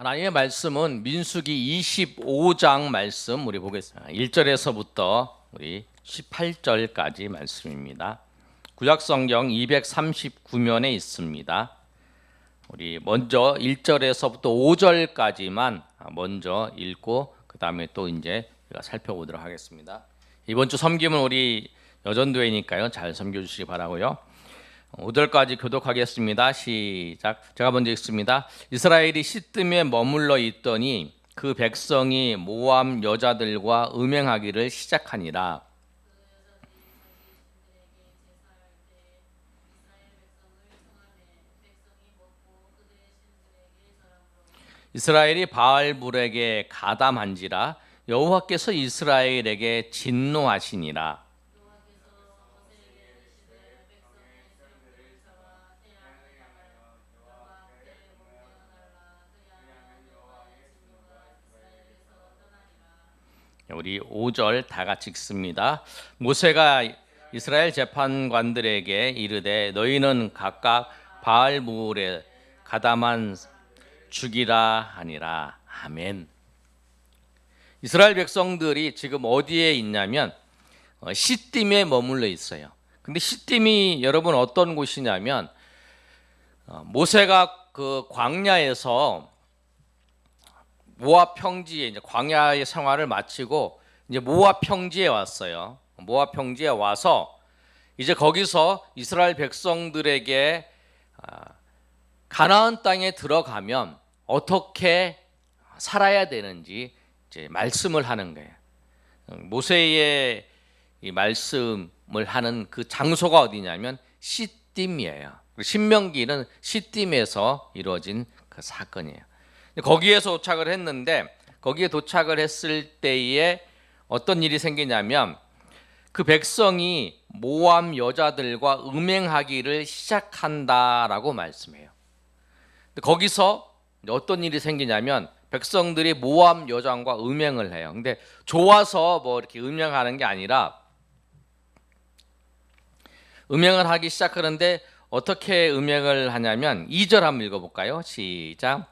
하나님의 말씀은 민수기 25장 말씀 우리 보겠습니다. 1절에서부터 우리 18절까지 말씀입니다. 구약 성경 239면에 있습니다. 우리 먼저 1절에서부터 5절까지만 먼저 읽고 그다음에 또 이제 우리가 살펴보도록 하겠습니다. 이번 주 섬김은 우리 여전도회니까요. 잘 섬겨 주시기 바라고요. 5절까지 교독하겠습니다. 시작. 제가 먼저 읽습니다. 이스라엘이 시뜸에 머물러 있더니 그 백성이 모함 여자들과 음행하기를 시작하니라. 이스라엘이 바알불에게 가담한지라 여호와께서 이스라엘에게 진노하시니라. 우리 5절 다 같이 읽습니다. 모세가 이스라엘 재판관들에게 이르되 너희는 각각 바알물에 가담한 죽이라 하니라. 아멘. 이스라엘 백성들이 지금 어디에 있냐면 어, 시딤에 머물러 있어요. 근데 시딤이 여러분 어떤 곳이냐면 어, 모세가 그 광야에서 모압 평지에 이제 광야의 생활을 마치고 이제 모압 평지에 왔어요. 모압 평지에 와서 이제 거기서 이스라엘 백성들에게 아, 가나안 땅에 들어가면 어떻게 살아야 되는지 이제 말씀을 하는 거예요. 모세의 이 말씀을 하는 그 장소가 어디냐면 시딤이에요. 신명기는 시딤에서 이루어진 그 사건이에요. 거기에서 도착을 했는데 거기에 도착을 했을 때에 어떤 일이 생기냐면 그 백성이 모함 여자들과 음행하기를 시작한다라고 말씀해요. 거기서 어떤 일이 생기냐면 백성들이 모함 여장과 음행을 해요. 근데 좋아서 뭐 이렇게 음행하는 게 아니라 음행을 하기 시작하는데 어떻게 음행을 하냐면 2절 한번 읽어볼까요? 시작.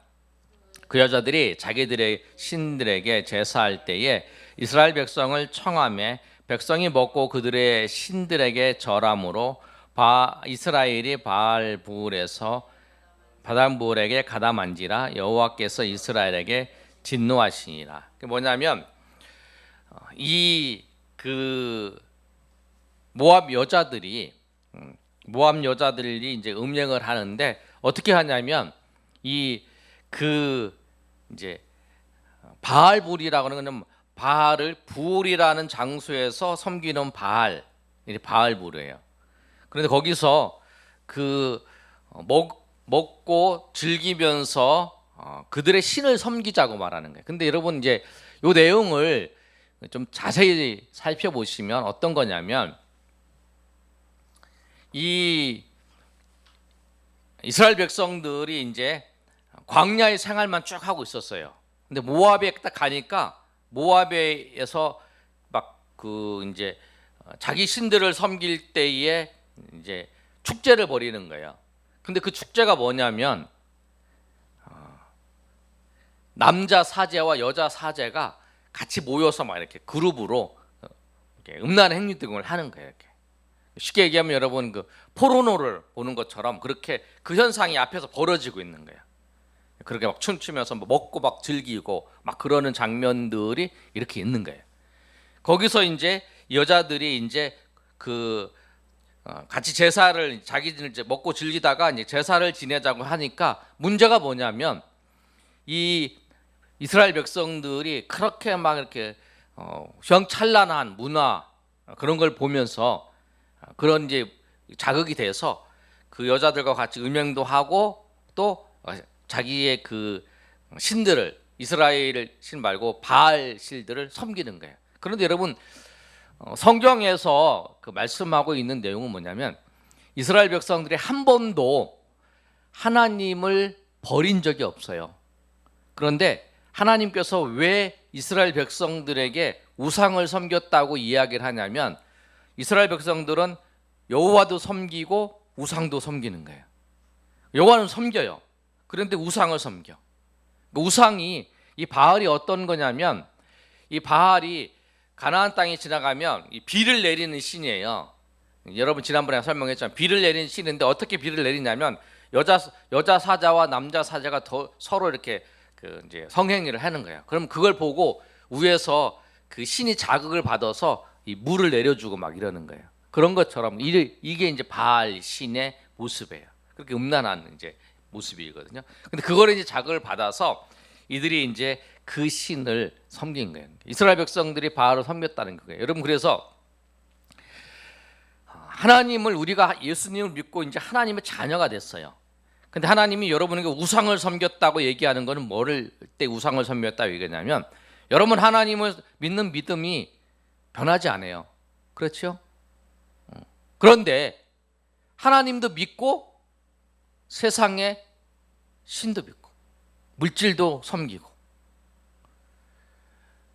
그 여자들이 자기들의 신들에게 제사할 때에 이스라엘 백성을 청함에 백성이 먹고 그들의 신들에게 절함으로 바, 이스라엘이 바알 부울에서 바단 부울에게 가담한지라 여호와께서 이스라엘에게 진노하시니라. 그 뭐냐면 이 그 모압 여자들이 음, 모압 여자들이 이제 음행을 하는데 어떻게 하냐면 이 그 이제 바알불이라고 하는 거는 바알을 부울이라는 장소에서 섬기는 바알, 이 바알불이에요. 그런데 거기서 그 먹, 먹고 즐기면서 어, 그들의 신을 섬기자고 말하는 거예요. 근데 여러분 이제 요 내용을 좀 자세히 살펴보시면 어떤 거냐면 이 이스라엘 백성들이 이제 광야의 생활만 쭉 하고 있었어요. 근데 모압에 딱 가니까 모압에서 막 그 이제 자기 신들을 섬길 때에 이제 축제를 벌이는 거예요. 근데 그 축제가 뭐냐면 어, 남자 사제와 여자 사제가 같이 모여서 막 이렇게 그룹으로 어, 이렇게 음란한 행위 등을 하는 거예요. 이렇게. 쉽게 얘기하면 여러분 그 포르노를 보는 것처럼 그렇게 그 현상이 앞에서 벌어지고 있는 거예요. 그렇게 막 춤추면서 뭐 먹고 막 즐기고 막 그러는 장면들이 이렇게 있는 거예요. 거기서 이제 여자들이 이제 그 어, 같이 제사를 자기들 이제 먹고 즐기다가 이제 제사를 지내자고 하니까 문제가 뭐냐면 이 이스라엘 백성들이 그렇게 막 이렇게 어, 휘황찬란한 문화 그런 걸 보면서 그런 이제 자극이 돼서 그 여자들과 같이 음행도 하고 또 자기의 그 신들을 이스라엘 신 말고 바알 신들을 섬기는 거예요. 그런데 여러분 어, 성경에서 그 말씀하고 있는 내용은 뭐냐면 이스라엘 백성들이 한 번도 하나님을 버린 적이 없어요. 그런데 하나님께서 왜 이스라엘 백성들에게 우상을 섬겼다고 이야기를 하냐면 이스라엘 백성들은 여호와도 섬기고 우상도 섬기는 거예요. 여호와는 섬겨요. 그런데 우상을 섬겨. 그 우상이 이 바알이 어떤 거냐면 이 바알이 가나안 땅에 지나가면 이 비를 내리는 신이에요. 여러분 지난번에 설명했지만 비를 내리는 신인데 어떻게 비를 내리냐면 여자 여자 사자와 남자 사자가 더 서로 이렇게 그 이제 성행위를 하는 거예요. 그럼 그걸 보고 위에서 그 신이 자극을 받아서 이 물을 내려주고 막 이러는 거예요. 그런 것처럼 이- 이게 이제 바알 신의 모습이에요. 그렇게 음란한 이제 모습이거든요. 근데 그거를 이제 자극을 받아서 이들이 이제 그 신을 섬긴 거예요. 이스라엘 백성들이 바알을 섬겼다는 거예요. 여러분 그래서 하나님을 우리가 예수님을 믿고 이제 하나님의 자녀가 됐어요. 근데 하나님이 여러분에게 우상을 섬겼다고 얘기하는 거는 뭐를 때 우상을 섬겼다고 얘기하냐면 여러분 하나님을 믿는 믿음이 변하지 않아요. 그렇죠? 어. 그런데 하나님도 믿고 세상에 신도 믿고 물질도 섬기고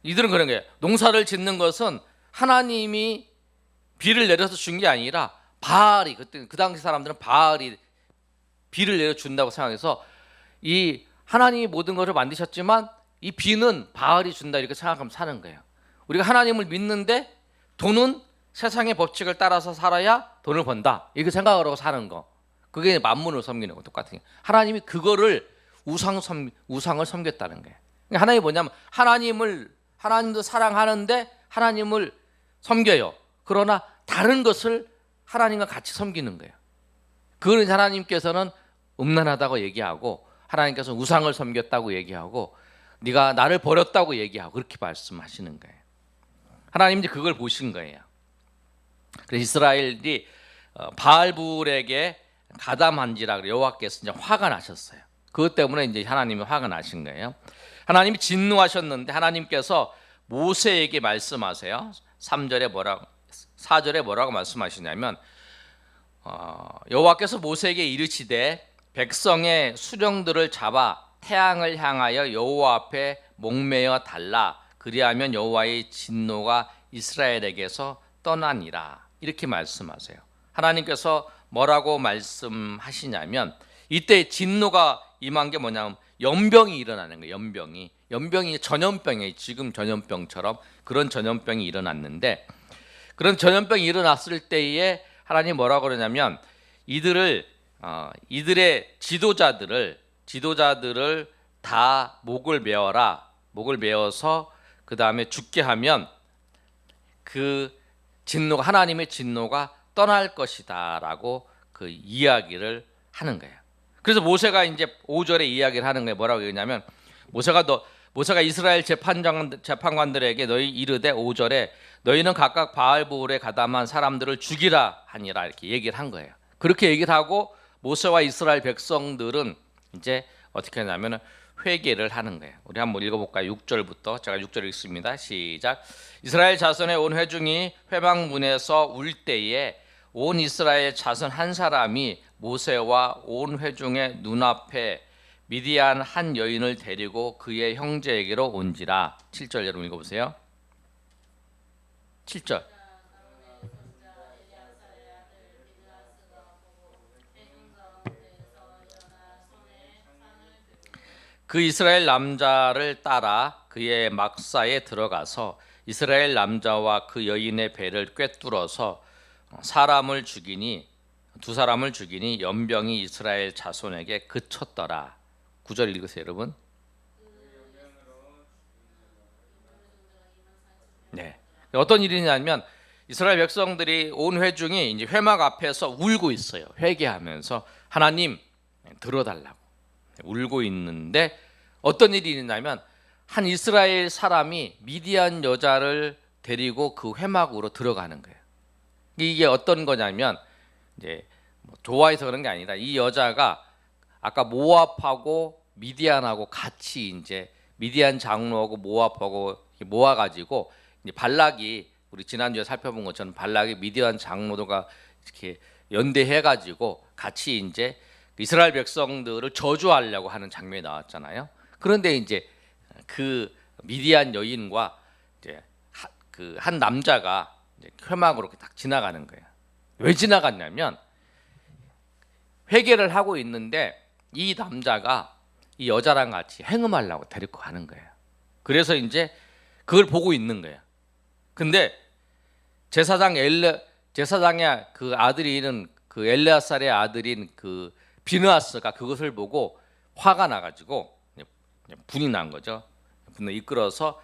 이들은 그런 거예요. 농사를 짓는 것은 하나님이 비를 내려서 준 게 아니라 바알이 그때 그 당시 사람들은 바알이 비를 내려 준다고 생각해서 이 하나님이 모든 것을 만드셨지만 이 비는 바알이 준다 이렇게 생각하면 사는 거예요. 우리가 하나님을 믿는데 돈은 세상의 법칙을 따라서 살아야 돈을 번다 이렇게 생각을 하고 사는 거. 그게 만문을 섬기는 거 똑같은 게 하나님이 그거를 우상 섬 우상을 섬겼다는 거예요. 그러니까 하나님이 뭐냐면 하나님을 하나님도 사랑하는데 하나님을 섬겨요. 그러나 다른 것을 하나님과 같이 섬기는 거예요. 그거는 하나님께서는 음란하다고 얘기하고 하나님께서 는 우상을 섬겼다고 얘기하고 네가 나를 버렸다고 얘기하고 그렇게 말씀하시는 거예요. 하나님 이제 그걸 보신 거예요. 그래서 이스라엘이 어, 바알불에게 가담한지라 여호와께서 이제 화가 나셨어요. 그것 때문에 이제 하나님이 화가 나신 거예요. 하나님이 진노하셨는데 하나님께서 모세에게 말씀하세요. 3절에 뭐라고 4절에 뭐라고 말씀하시냐면 어, 여호와께서 모세에게 이르시되 백성의 수령들을 잡아 태양을 향하여 여호와 앞에 목매어 달라 그리하면 여호와의 진노가 이스라엘에게서 떠나니라 이렇게 말씀하세요. 하나님께서 뭐라고 말씀하시냐면 이때 진노가 임한 게 뭐냐면 연병이 일어나는 거예요. 연병이 연병이 전염병이에요. 지금 전염병처럼 그런 전염병이 일어났는데 그런 전염병이 일어났을 때에 하나님 뭐라고 그러냐면 이들을 어, 이들의 지도자들을 지도자들을 다 목을 메어라 목을 메어서 그 다음에 죽게 하면 그 진노가 하나님의 진노가 떠날 것이다 라고 그 이야기를 하는 거예요. 그래서 모세가 이제 5절에 이야기를 하는 거예요. 뭐라고 얘기냐면 모세가 너 모세가 이스라엘 재판장 재판관들에게 너희 이르되 5절에 너희는 각각 바알부울에 가담한 사람들을 죽이라 하니라 이렇게 얘기를 한 거예요. 그렇게 얘기를 하고 모세와 이스라엘 백성들은 이제 어떻게 하냐면 회개를 하는 거예요. 우리 한번 읽어볼까요? 6절부터 제가 6절 읽습니다. 시작. 이스라엘 자손의 온 회중이 회막문에서 울 때에 온 이스라엘 자손 한 사람이 모세와 온 회중의 눈앞에 미디안 한 여인을 데리고 그의 형제에게로 온지라. 7절 여러분 읽어보세요. 7절. 그 이스라엘 남자를 따라 그의 막사에 들어가서 이스라엘 남자와 그 여인의 배를 꿰뚫어서 사람을 죽이니 두 사람을 죽이니 연병이 이스라엘 자손에게 그쳤더라. 구절 읽으세요, 여러분. 네. 어떤 일이냐면 이스라엘 백성들이 온 회중이 이제 회막 앞에서 울고 있어요. 회개하면서 하나님 들어달라고 울고 있는데 어떤 일이 있냐면 한 이스라엘 사람이 미디안 여자를 데리고 그 회막으로 들어가는 거예요. 이게 어떤 거냐면 이제 뭐 좋아해서 그런 게 아니라 이 여자가 아까 모압하고 미디안하고 같이 이제 미디안 장로하고 모압하고 모아 가지고 이제 발락이 우리 지난주에 살펴본 것처럼 발락이 미디안 장로들과 이렇게 연대해 가지고 같이 이제 이스라엘 백성들을 저주하려고 하는 장면이 나왔잖아요. 그런데 이제 그 미디안 여인과 이제 그 한 남자가 이제 회막으로 딱 지나가는 거예요. 왜 지나갔냐면 회개를 하고 있는데 이 남자가 이 여자랑 같이 행음하려고 데리고 가는 거예요. 그래서 이제 그걸 보고 있는 거예요. 근데 제사장 엘레 제사장의 그 아들이는 그 엘레아살의 아들인 그 비느아스가 그것을 보고 화가 나가지고 분이 난 거죠. 분을 이끌어서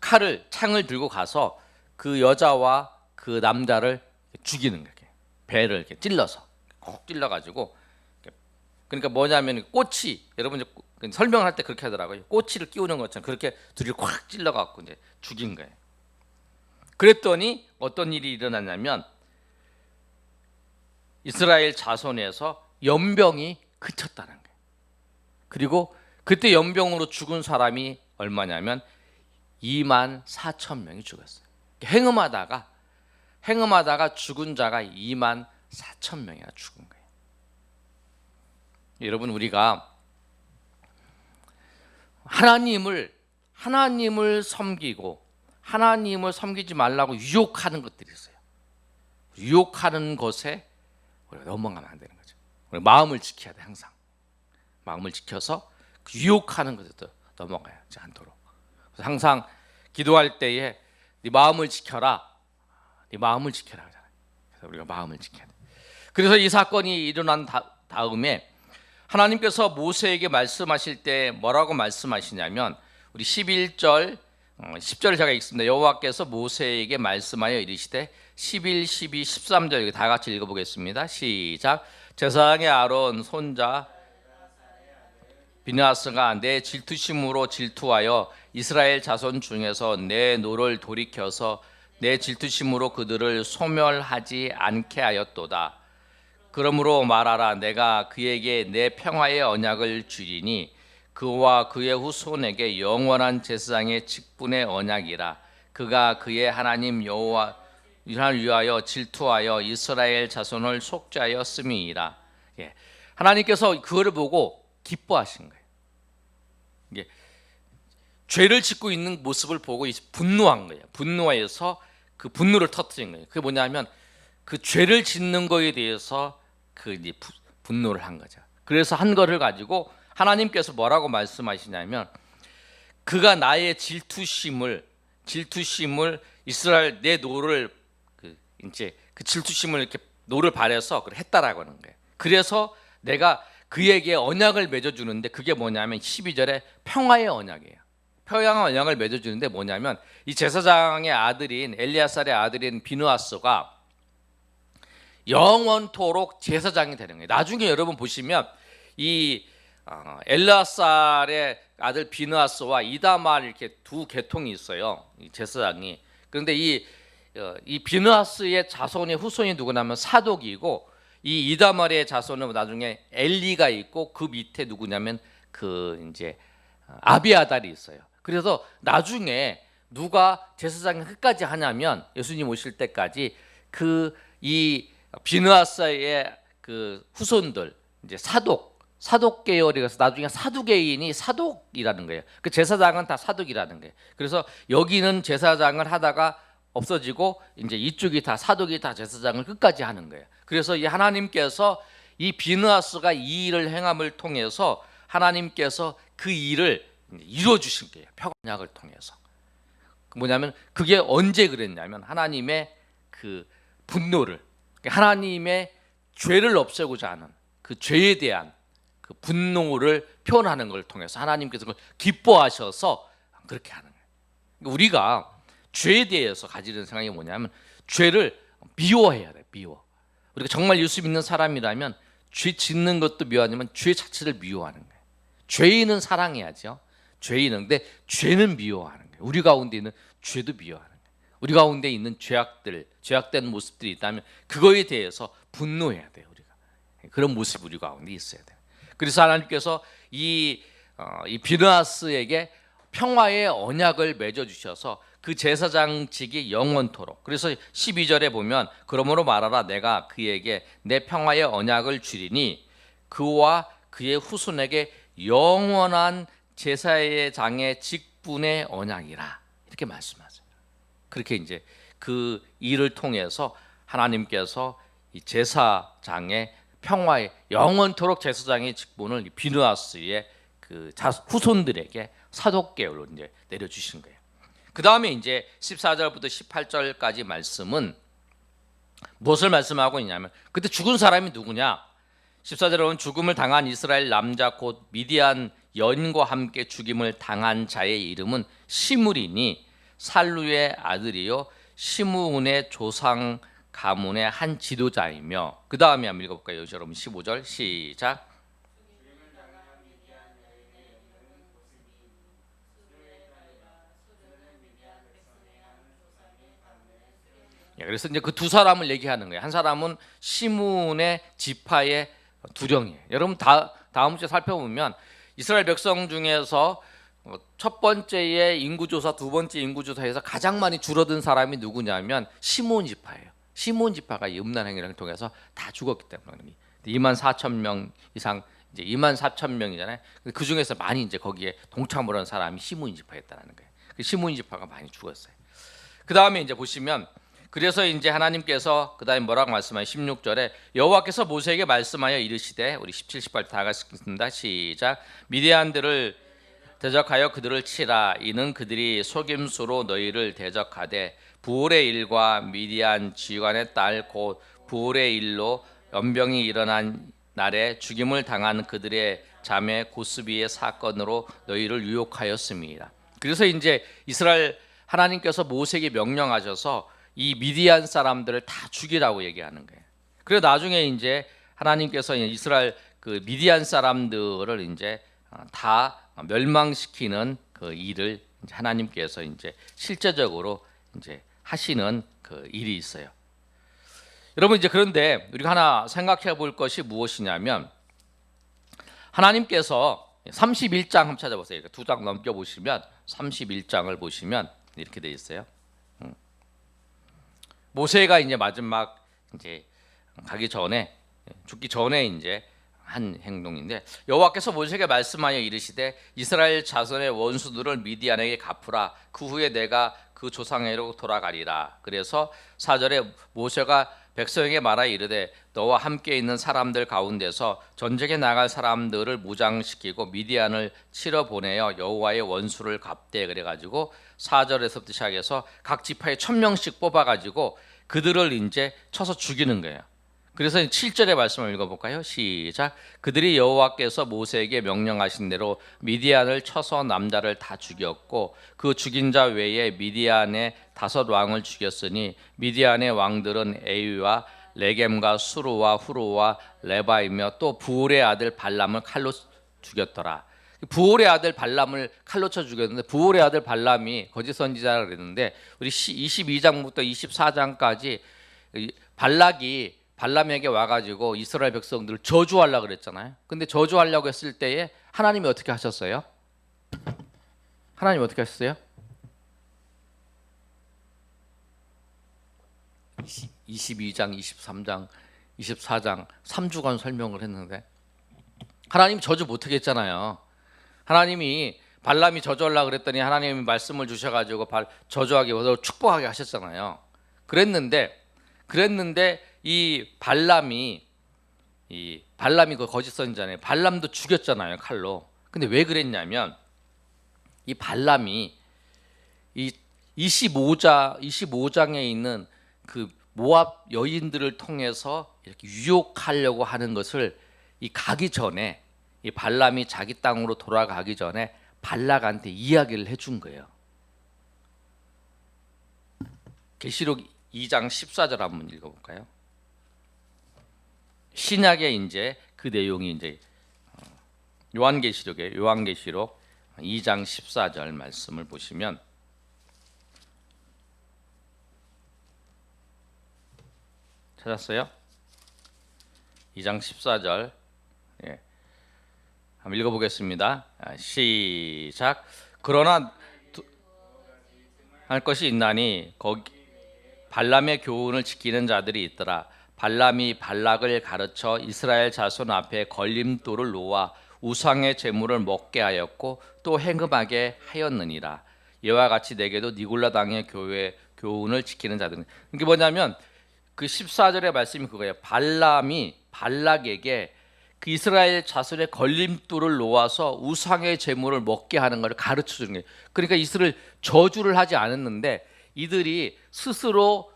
칼을 창을 들고 가서 그 여자와 그 남자를 죽이는 거예요. 배를 이렇게 찔러서 콕 찔러 가지고 그러니까 뭐냐면 꼬치 여러분 그 설명을 할때 그렇게 하더라고요. 꼬치를 끼우는 것처럼 그렇게 둘이 콱 찔러 갖고 이제 죽인 거예요. 그랬더니 어떤 일이 일어났냐면 이스라엘 자손에서 연병이 그쳤다는 거예요. 그리고 그때 연병으로 죽은 사람이 얼마냐면 2만 4천 명이 죽었어요. 행음하다가 행음하다가 죽은 자가 2만 4천 명이나 죽은 거예요. 여러분 우리가 하나님을 하나님을 섬기고 하나님을 섬기지 말라고 유혹하는 것들이 있어요. 유혹하는 것에 우리가 넘어가면 안 되는 거죠. 우리 마음을 지켜야 돼 항상. 마음을 지켜서 그 유혹하는 것에도 넘어가지 않도록. 항상 기도할 때에 네 마음을 지켜라. 네 마음을 지켜라. 그래서 우리가 마음을 지켜야 돼. 그래서 이 사건이 일어난 다, 다음에 하나님께서 모세에게 말씀하실 때 뭐라고 말씀하시냐면 우리 11절 10절을 제가 읽습니다. 여호와께서 모세에게 말씀하여 이르시되 11, 12, 13절 다 같이 읽어보겠습니다. 시작. 제사장의 아론 손자 비나스가 내 질투심으로 질투하여 이스라엘 자손 중에서 내 노를 돌이켜서 내 질투심으로 그들을 소멸하지 않게 하였도다. 그러므로 말하라 내가 그에게 내 평화의 언약을 주리니 그와 그의 후손에게 영원한 제사장의 직분의 언약이라 그가 그의 하나님 여호와 를 위하여 질투하여 이스라엘 자손을 속죄하였음이니라. 예. 하나님께서 그거를 보고 기뻐하신 거예요. 이게 죄를 짓고 있는 모습을 보고 분노한 거예요. 분노해서 그 분노를 터뜨린 거예요. 그게 뭐냐면 그 죄를 짓는 거에 대해서 그 이제 분노를 한 거죠. 그래서 한 거를 가지고 하나님께서 뭐라고 말씀하시냐면 그가 나의 질투심을 질투심을 이스라엘 내 노를 그 이제 그 질투심을 이렇게 노를 발해서 그걸 했다라고 하는 거예요. 그래서 내가 그에게 언약을 맺어 주는데 그게 뭐냐면 12절에 평화의 언약이에요. 평화의 언약을 맺어 주는데 뭐냐면 이 제사장의 아들인 엘리야살의 아들인 비누아스가 영원토록 제사장이 되는 거예요. 나중에 여러분 보시면 이 어, 엘라살의 아들 비누아스와 이다말 이렇게 두 계통이 있어요. 이 제사장이. 그런데 이, 어, 이 비누아스의 자손의 후손이 누구냐면 사독이고 이 이다말의 자손은 나중에 엘리가 있고 그 밑에 누구냐면 그 이제 아비아달이 있어요. 그래서 나중에 누가 제사장을 끝까지 하냐면 예수님 오실 때까지 그 이 비누아스의 그 후손들 이제 사독 사독 계열이라서 나중에 사두개인이 사독이라는 거예요. 그 제사장은 다 사독이라는 거예요. 그래서 여기는 제사장을 하다가 없어지고 이제 이쪽이 다 사독이 다 제사장을 끝까지 하는 거예요. 그래서 이 하나님께서 이 비느하스가 이 일을 행함을 통해서 하나님께서 그 일을 이루어 주신 거예요. 평약을 통해서. 뭐냐면 그게 언제 그랬냐면 하나님의 그 분노를 하나님의 죄를 없애고자 하는 그 죄에 대한 그 분노를 표현하는 걸 통해서 하나님께서 그걸 기뻐하셔서 그렇게 하는 거예요. 그러니까 우리가 죄에 대해서 가지는 생각이 뭐냐면 죄를 미워해야 돼. 미워. 우리가 정말 예수 믿는 사람이라면 죄 짓는 것도 미워하지만 죄 자체를 미워하는 거예요. 죄인은 사랑해야죠. 죄인은 근데 죄는 미워하는 거예요. 우리 가운데 있는 죄도 미워하는 거예요. 우리 가운데 있는 죄악들, 죄악된 모습들이 있다면 그거에 대해서 분노해야 돼요. 우리가 그런 모습 우리 가운데 있어야 돼요. 그래서 하나님께서 이, 어, 이 비느하스에게 평화의 언약을 맺어 주셔서 그 제사장직이 영원토록. 그래서 12절에 보면 그러므로 말하라 내가 그에게 내 평화의 언약을 주리니 그와 그의 후손에게 영원한 제사의 장의 직분의 언약이라 이렇게 말씀하세요. 그렇게 이제 그 일을 통해서 하나님께서 이 제사장의 평화의 영원토록 제사장의 직분을 비누아스의 그 후손들에게 사독 계열로 이제 내려 주신 거예요. 그 다음에 이제 14절부터 18절까지 말씀은 무엇을 말씀하고 있냐면 그때 죽은 사람이 누구냐? 14절에 보면 죽음을 당한 이스라엘 남자 곧 미디안 여인과 함께 죽임을 당한 자의 이름은 시므리니 살루의 아들이요 시므온의 조상 가문의 한 지도자이며 그 다음에 한번 읽어볼까요? 여러분 15절 시작 예, 그래서 이제 그 두 사람을 얘기하는 거예요. 한 사람은 시므온의 지파의 두령이에요. 여러분 다 다음 주에 살펴보면 이스라엘 백성 중에서 어, 첫 번째의 인구 조사, 두 번째 인구 조사에서 가장 많이 줄어든 사람이 누구냐면 시므온 지파예요. 시므온 지파가 이 음란 행위를 통해서 다 죽었기 때문에 2만 4천 명 이상 이제 2만 4천 명이잖아요. 그 중에서 많이 이제 거기에 동참을 한 사람이 시므온 지파였다는 거예요. 그 시므온 지파가 많이 죽었어요. 그 다음에 이제 보시면 그래서 이제 하나님께서 그다음에 뭐라고 말씀하요 16절에 여호와께서 모세에게 말씀하여 이르시되 우리 17, 18다 같이 읽습니다. 시작. 미디안들을 대적하여 그들을 치라 이는 그들이 속임수로 너희를 대적하되 부올의 일과 미디안 지휘관의 딸 곧 부올의 일로 연병이 일어난 날에 죽임을 당한 그들의 자매 고스비의 사건으로 너희를 유혹하였습니다. 그래서 이제 이스라엘 하나님께서 모세에게 명령하셔서 이 미디안 사람들을 다 죽이라고 얘기하는 거예요. 그래 나중에 이제 하나님께서 이스라엘 그 미디안 사람들을 이제 어, 다 멸망시키는 그 일을 하나님께서 이제 실제적으로 이제 하시는 그 일이 있어요. 여러분 이제 그런데 우리가 하나 생각해 볼 것이 무엇이냐면 하나님께서 31장 한번 찾아보세요. 두 장 넘겨 보시면 31장을 보시면 이렇게 돼 있어요. 모세가 이제 마지막 이제 가기 전에 죽기 전에 이제 한 행동인데 여호와께서 모세에게 말씀하여 이르시되 이스라엘 자손의 원수들을 미디안에게 갚으라. 그 후에 내가 그 조상에로 돌아가리라. 그래서 사절에 모세가 백성에게 말하 이르되 너와 함께 있는 사람들 가운데서 전쟁에 나갈 사람들을 무장시키고 미디안을 치러 보내어 여호와의 원수를 갚되 그래 가지고 4절에서부터 시작해서 각 지파에 천 명씩 뽑아 가지고 그들을 이제 쳐서 죽이는 거예요. 그래서 7절의 말씀을 읽어볼까요? 시작. 그들이 여호와께서 모세에게 명령하신 대로 미디안을 쳐서 남자를 다 죽였고 그 죽인 자 외에 미디안의 다섯 왕을 죽였으니 미디안의 왕들은 에위와 레겜과 수루와 후루와 레바이며 또 부울의 아들 발람을 칼로 죽였더라. 부올의 아들 발람을 칼로 쳐 죽였는데 부올의 아들 발람이 거짓 선지자라 그랬는데 우리 22장부터 24장까지 발락이 발람에게 와가지고 이스라엘 백성들을 저주하려 그랬잖아요. 근데 저주하려고 했을 때에 하나님이 어떻게 하셨어요? 하나님 어떻게 하셨어요? 22장, 23장, 24장 3주간 설명을 했는데 하나님 저주 못하게 했잖아요. 하나님이 발람이 저주하려 그랬더니 하나님이 말씀을 주셔가지고 발 저주하게 해서 축복하게 하셨잖아요. 그랬는데 그랬는데 이 발람이 이 발람이 그 거짓 선지자네. 발람도 죽였잖아요 칼로. 근데 왜 그랬냐면 이 발람이 이 25자 25장에 있는 그 모압 여인들을 통해서 이렇게 유혹하려고 하는 것을 이 가기 전에 이 발람이 자기 땅으로 돌아가기 전에 발락한테 이야기를 해준 거예요. 계시록 2장 14절 한번 읽어볼까요? 신약의 이제 그 내용이 이제 어, 요한계시록의 요한계시록 2장 14절 말씀을 보시면 찾았어요? 2장 14절 예. 한번 읽어보겠습니다. 아, 시작. 그러나 두, 할 것이 있나니 거기 발람의 교훈을 지키는 자들이 있더라. 발람이 발락을 가르쳐 이스라엘 자손 앞에 걸림돌을 놓아 우상의 제물을 먹게 하였고 또 행음하게 하였느니라. 이와 같이 내게도 니골라 당의 교회 교훈을 지키는 자들은 이게 뭐냐면 그 14절의 말씀이 그거예요. 발람이 발락에게 그 이스라엘 자손의 걸림돌을 놓아서 우상의 제물을 먹게 하는 것을 가르쳐 주는 거예요. 그러니까 이스라엘 저주를 하지 않았는데 이들이 스스로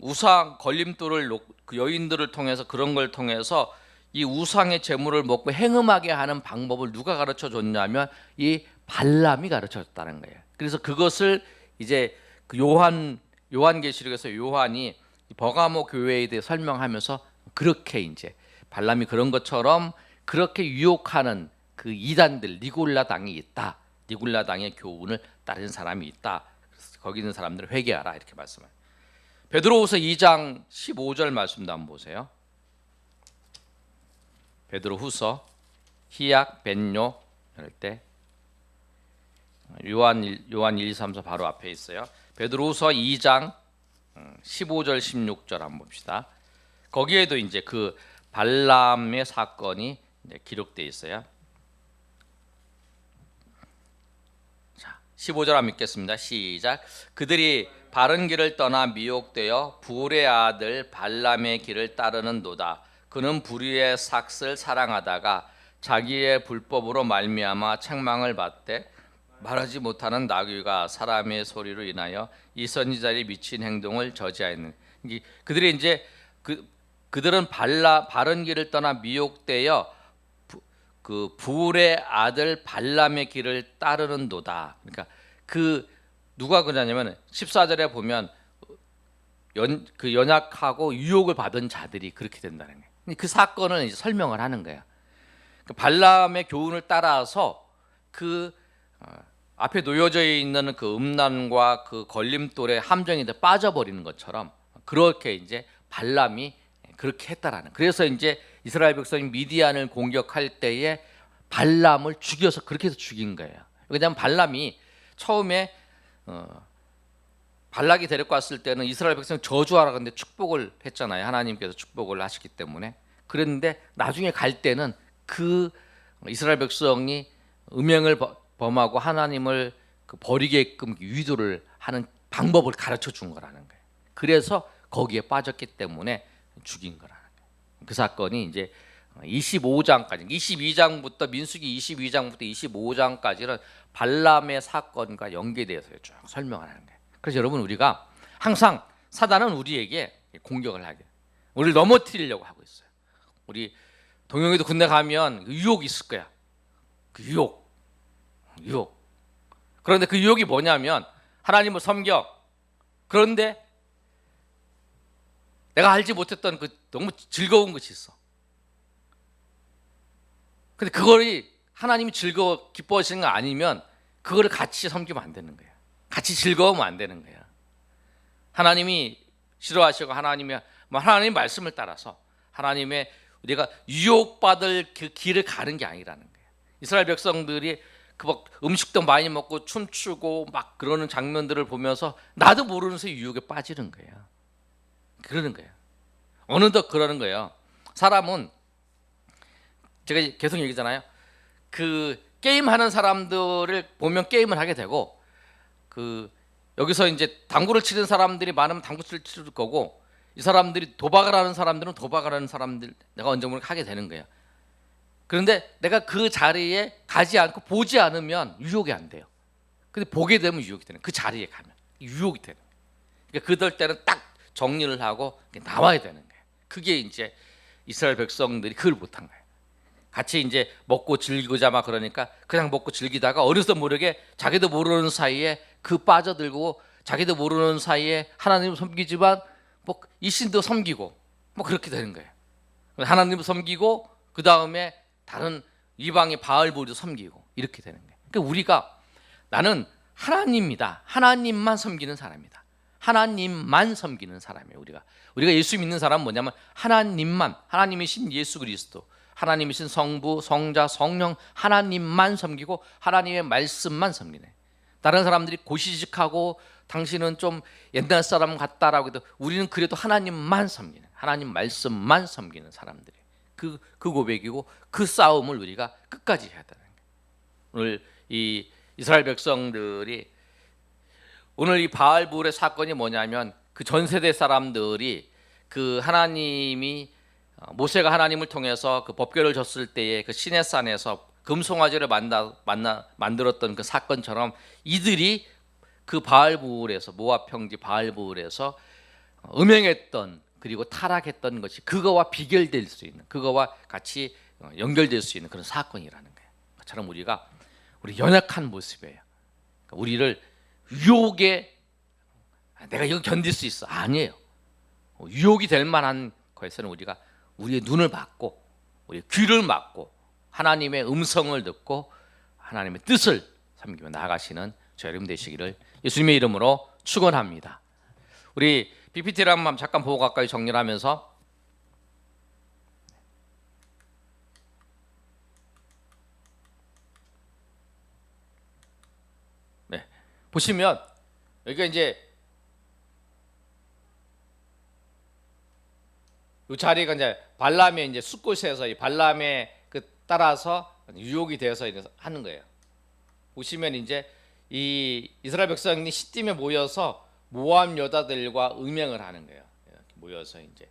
우상 걸림돌을 놓, 그 여인들을 통해서 그런 걸 통해서 이 우상의 제물을 먹고 행음하게 하는 방법을 누가 가르쳐 줬냐면 이 발람이 가르쳐 줬다는 거예요. 그래서 그것을 이제 그 요한 요한계시록에서 요한이 이 버가모 교회에 대해 설명하면서 그렇게 이제 발람이 그런 것처럼 그렇게 유혹하는 그 이단들 니골라 당이 있다. 니골라 당의 교훈을 따르는 사람이 있다. 거기 있는 사람들을 회개하라 이렇게 말씀해요. 베드로후서 2장 15절 말씀도 한번 보세요. 베드로후서 히약 벤뇨 이럴 때 요한 1, 요한 1, 2, 3, 4 바로 앞에 있어요. 베드로후서 2장 15절 16절 한번 봅시다. 거기에도 이제 그 발람의 사건이 기록돼 있어요. 자, 15절 한번 읽겠습니다. 시작. 그들이 바른 길을 떠나 미혹되어 불의 아들 발람의 길을 따르는도다. 그는 불의의 삭을 사랑하다가 자기의 불법으로 말미암아 책망을 받되 말하지 못하는 나귀가 사람의 소리로 인하여 이 선지자리 미친 행동을 저지하였는 그들이 이제 그 그들은 발라 바른 길을 떠나 미혹되어 부, 그 부울의 아들 발람의 길을 따르는도다. 그러니까 그 누가 그러냐면 14절에 보면 연, 그 연약하고 유혹을 받은 자들이 그렇게 된다는 거예요. 그 사건을 이제 설명을 하는 거예요. 그 발람의 교훈을 따라서 그 어, 앞에 놓여져 있는 그 음란과 그 걸림돌에 함정이 돼 빠져버리는 것처럼 그렇게 이제 발람이 그렇게 했다라는. 그래서 이제 이스라엘 백성이 미디안을 공격할 때에 발람을 죽여서 그렇게 해서 죽인 거예요. 왜냐하면 발람이 처음에 어, 발락이 데리고 왔을 때는 이스라엘 백성 저주하라 근데 축복을 했잖아요. 하나님께서 축복을 하시기 때문에. 그랬는데 나중에 갈 때는 그 이스라엘 백성이 음행을 범하고 하나님을 그 버리게끔 유도를 하는 방법을 가르쳐 준 거라는 거예요. 그래서 거기에 빠졌기 때문에 죽인 거라는 거예요. 그 사건이 이제 25장까지 22장부터 민수기 22장부터 25장까지는 발람의 사건과 연계되어서 쭉 설명을 하는 거예요. 그래서 여러분 우리가 항상 사단은 우리에게 공격을 하게 우리를 넘어뜨리려고 하고 있어요. 우리 동영이도 군대 가면 그 유혹이 있을 거야. 그 유혹, 유혹. 그런데 그 유혹이 뭐냐면 하나님을 섬겨. 그런데 내가 알지 못했던 그 너무 즐거운 것이 있어. 근데 그거를 하나님이 즐거워 기뻐하시는 거 아니면 그거를 같이 섬기면 안 되는 거야. 같이 즐거우면 안 되는 거야. 하나님이 싫어하시고 하나님이 뭐 하나님 말씀을 따라서 하나님의 우리가 유혹받을 그 길을 가는 게 아니라는 거예요. 이스라엘 백성들이 그 막 음식도 많이 먹고 춤추고 막 그러는 장면들을 보면서 나도 모르는 사이 유혹에 빠지는 거예요. 그러는 거예요. 어느덧 그러는 거예요. 사람은 제가 계속 얘기잖아요. 그 게임 하는 사람들을 보면 게임을 하게 되고 그 여기서 이제 당구를 치는 사람들이 많으면 당구를 칠 거고 이 사람들이 도박을 하는 사람들은 도박을 하는 사람들 내가 언제 모르게 하게 되는 거예요. 그런데 내가 그 자리에 가지 않고 보지 않으면 유혹이 안 돼요. 근데 보게 되면 유혹이 되는 그 자리에 가면 유혹이 되는. 그러니까 그럴 때는 딱 정리를 하고 나와야 되는 거예요. 그게 이제 이스라엘 백성들이 그걸 못한 거예요. 같이 이제 먹고 즐기고자 막 그러니까 그냥 먹고 즐기다가 어려서 모르게 자기도 모르는 사이에 그 빠져들고 자기도 모르는 사이에 하나님을 섬기지만 뭐 이신도 섬기고 뭐 그렇게 되는 거예요. 하나님을 섬기고 그 다음에 다른 이방의 바알보리도 섬기고 이렇게 되는 거예요. 그러니까 우리가 나는 하나님이다. 하나님만 섬기는 사람이다. 하나님만 섬기는 사람이에요. 우리가 우리가 예수 믿는 사람은 뭐냐면 하나님만 하나님이신 예수 그리스도 하나님이신 성부, 성자, 성령 하나님만 섬기고 하나님의 말씀만 섬기네. 다른 사람들이 고시직하고 당신은 좀 옛날 사람 같다라고 해도 우리는 그래도 하나님만 섬기는 하나님 말씀만 섬기는 사람들이 그, 그 고백이고 그 싸움을 우리가 끝까지 해야 되는 거예요. 오늘 이 이스라엘 백성들이 오늘 이 바알불의 사건이 뭐냐면 그 전 세대 사람들이 그 하나님이 어, 모세가 하나님을 통해서 그 법궤를 줬을 때에 그 시내산에서 금송아지를 만나, 만나 만들었던 그 사건처럼 이들이 그 바알부울에서 모압 평지 바알부울에서 음행했던 그리고 타락했던 것이 그거와 비결될 수 있는 그거와 같이 어, 연결될 수 있는 그런 사건이라는 거예요. 그처럼 우리가 우리 연약한 모습이에요. 그러니까 우리를 유혹에 아, 내가 이거 견딜 수 있어 아니에요. 어, 유혹이 될 만한 거에서는 우리가 우리의 눈을 막고 우리 귀를 막고 하나님의 음성을 듣고 하나님의 뜻을 섬기며 나아가시는 저 여러분 되시기를 예수님의 이름으로 축원합니다. 우리 PPT를 한번 잠깐 보고 가까이 정리를 하면서 네. 보시면 여기가 이제 이 자리가 이제 발람의 이제 숲곳에서 이 발람의 그 따라서 유혹이 되어서 하는 거예요. 보시면 이제 이 이스라엘 백성이 시딤에 모여서 모함 여자들과 음행을 하는 거예요. 모여서 이제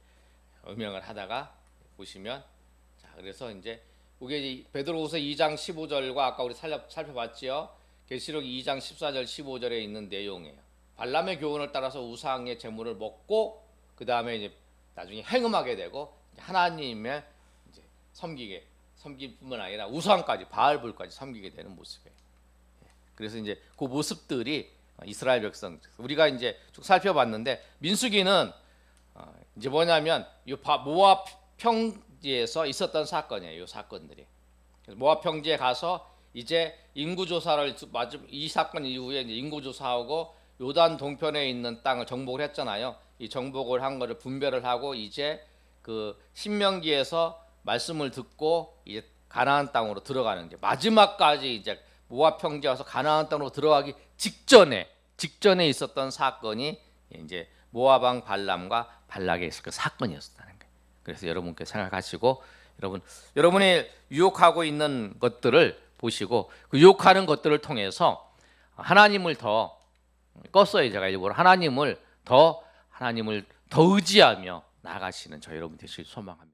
음행을 하다가 보시면 자 그래서 이제 이게 베드로후서 2장 15절과 아까 우리 살펴, 살펴봤지요. 계시록 2장 14절 15절에 있는 내용이에요. 발람의 교훈을 따라서 우상의 제물을 먹고 그 다음에 이제 나중에 행음하게 되고 하나님의 이제 섬기게 섬기뿐만 아니라 우상까지 바알불까지 섬기게 되는 모습이에요. 그래서 이제 그 모습들이 이스라엘 백성 우리가 이제 쭉 살펴봤는데 민수기는 어, 이제 뭐냐면 이 바- 모압 평지에서 있었던 사건이에요. 이 사건들이 모압 평지에 가서 이제 인구 조사를 맞음 이 사건 이후에 이제 인구 조사하고 요단 동편에 있는 땅을 정복을 했잖아요. 이 정복을 한 거를 분별을 하고 이제 그 신명기에서 말씀을 듣고 이제 가나안 땅으로 들어가는 이제 마지막까지 이제 모압 평지에 와서 가나안 땅으로 들어가기 직전에 직전에 있었던 사건이 이제 모압 왕 발람과 발락의 있을 그 사건이었다는 거예요. 그래서 여러분께 생각하시고 여러분 여러분이 유혹하고 있는 것들을 보시고 그 유혹하는 것들을 통해서 하나님을 더 껐어요. 제가 일부러 하나님을 더 하나님을 더 의지하며 나아가시는 저 여러분 되실 소망합니다.